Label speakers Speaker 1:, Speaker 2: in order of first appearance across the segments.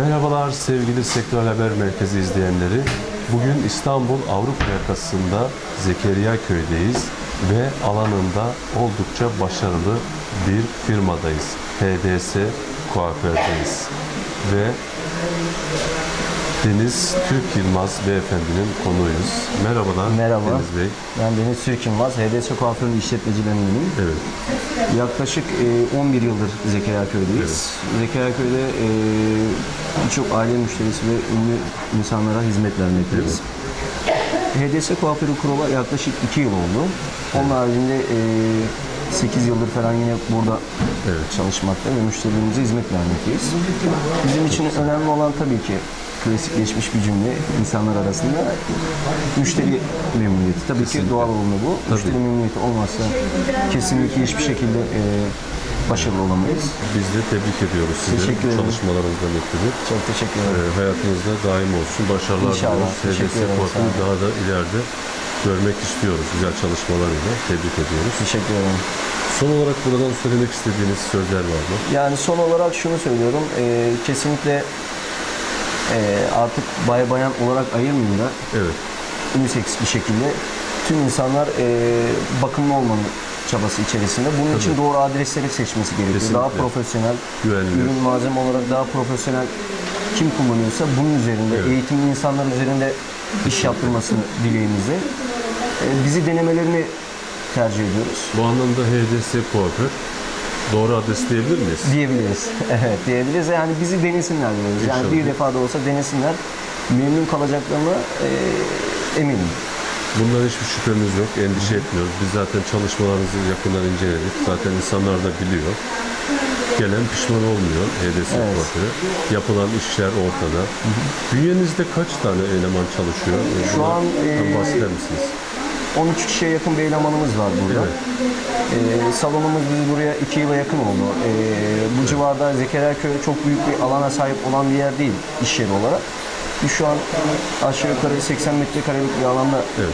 Speaker 1: Merhabalar sevgili Sektör Haber Merkezi izleyenleri. Bugün İstanbul Avrupa yakasında Zekeriya köydeyiz ve alanında oldukça başarılı bir firmadayız. HDS Kuaför'deyiz. Ve Deniz Türk Yılmaz beyefendinin konuğuyuz. Merhabalar
Speaker 2: Merhaba.
Speaker 1: Deniz Bey.
Speaker 2: Ben Deniz Türkin Vaz, HDS Kuaförü'nün işletmecilerindenim.
Speaker 1: Evet.
Speaker 2: Yaklaşık e, 11 yıldır Zekeriya Köy'deyiz. Zekeriya Köy'de e, birçok aile müşterisi ve ünlü insanlara hizmet vermekteyiz. HDS Kuaförü kurula yaklaşık 2 yıl oldu. Onun haricinde e, 8 yıldır falan yine burada
Speaker 1: Evet.
Speaker 2: çalışmakta ve müşterilerimize hizmet vermekteyiz. Bizim için önemli olan tabii ki klasikleşmiş bir cümle insanlar arasında müşteri memnuniyeti. Tabii ki doğal olanı bu. Müşteri memnuniyeti olmazsa kesinlikle hiçbir şekilde e, başarılı olamayız.
Speaker 1: Biz de tebrik ediyoruz sizi
Speaker 2: Teşekkür ederim.
Speaker 1: çalışmalarınızdan ötürü.
Speaker 2: Çok teşekkür
Speaker 1: Ee,
Speaker 2: ederim.
Speaker 1: hayatınızda daim olsun. Başarılar diliyoruz.
Speaker 2: Olun.
Speaker 1: daha da ileride görmek istiyoruz. Güzel çalışmalarıyla. Tebrik ediyoruz.
Speaker 2: Teşekkür ederim.
Speaker 1: Son olarak buradan söylemek istediğiniz sözler var mı?
Speaker 2: Yani son olarak şunu söylüyorum. e, kesinlikle e, artık bay bayan olarak ayırmıyorlar.
Speaker 1: Evet.
Speaker 2: unisex bir şekilde tüm insanlar e, bakımlı olmanın çabası içerisinde. Bunun için doğru adresleri seçmesi gerekiyor.
Speaker 1: Kesinlikle.
Speaker 2: Daha profesyonel,
Speaker 1: Güvenilir.
Speaker 2: ürün malzeme olarak daha profesyonel kim kullanıyorsa bunun üzerinde,
Speaker 1: Evet.
Speaker 2: eğitimli insanlar üzerinde iş yaptırmasını dileğimizde. E, bizi denemelerini tercih ediyoruz.
Speaker 1: Bu anlamda HDS Kuaför doğru adres diyebilir miyiz?
Speaker 2: Diyebiliriz. evet diyebiliriz. Yani bizi denesinler diyoruz. Yani
Speaker 1: İnşallah.
Speaker 2: bir defa da olsa denesinler. Memnun kalacaklarına e, eminim.
Speaker 1: Bundan hiçbir şüphemiz yok. Endişe etmiyoruz. Biz zaten çalışmalarınızı yakından inceledik. Zaten insanlar da biliyor. Gelen pişman olmuyor HDS
Speaker 2: Evet.
Speaker 1: Kuaförü. Yapılan işler ortada. Bünyenizde kaç tane eleman çalışıyor?
Speaker 2: Şu
Speaker 1: Buna
Speaker 2: an, e,
Speaker 1: bahseder misiniz?
Speaker 2: 13 kişiye yakın bir elemanımız var burada.
Speaker 1: Evet.
Speaker 2: Ee, salonumuz biz buraya 2 yıla yakın oldu. Ee, bu civarda Zekeriya Köyü çok büyük bir alana sahip olan bir yer değil iş yeri olarak. Biz şu an aşağı yukarı 80 metrekarelik bir alanda
Speaker 1: Evet.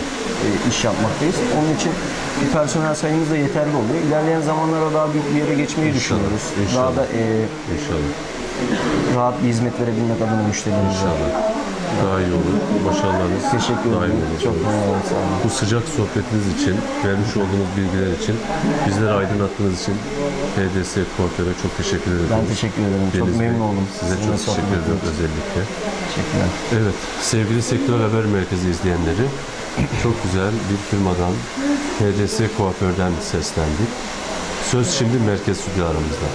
Speaker 2: e, iş yapmaktayız. Onun için bir personel sayımız da yeterli oluyor. İlerleyen zamanlara daha büyük bir yere geçmeyi düşünüyoruz.
Speaker 1: inşallah.
Speaker 2: Daha da e,
Speaker 1: İnşallah.
Speaker 2: rahat bir hizmet verebilmek adına müşterilerimize.
Speaker 1: İnşallah. Daha iyi olur. Başarılarınız
Speaker 2: Teşekkür
Speaker 1: daim
Speaker 2: ederim.
Speaker 1: olur.
Speaker 2: Çok memnun. Sağ olun.
Speaker 1: Bu sıcak sohbetiniz için, vermiş olduğunuz bilgiler için, bizleri aydınlattığınız için HDS Kuaför'e çok teşekkür ederim.
Speaker 2: Ben teşekkür ederim.
Speaker 1: Deniz
Speaker 2: çok
Speaker 1: Bey,
Speaker 2: memnun oldum.
Speaker 1: Size
Speaker 2: Sizinle
Speaker 1: çok
Speaker 2: sohbet
Speaker 1: teşekkür ederim
Speaker 2: etmek için.
Speaker 1: özellikle.
Speaker 2: Teşekkürler.
Speaker 1: Evet, sevgili Sektör Haber Merkezi izleyenleri, çok güzel bir firmadan, HDS Kuaför'den seslendik. Söz şimdi merkez stüdyolarımızda.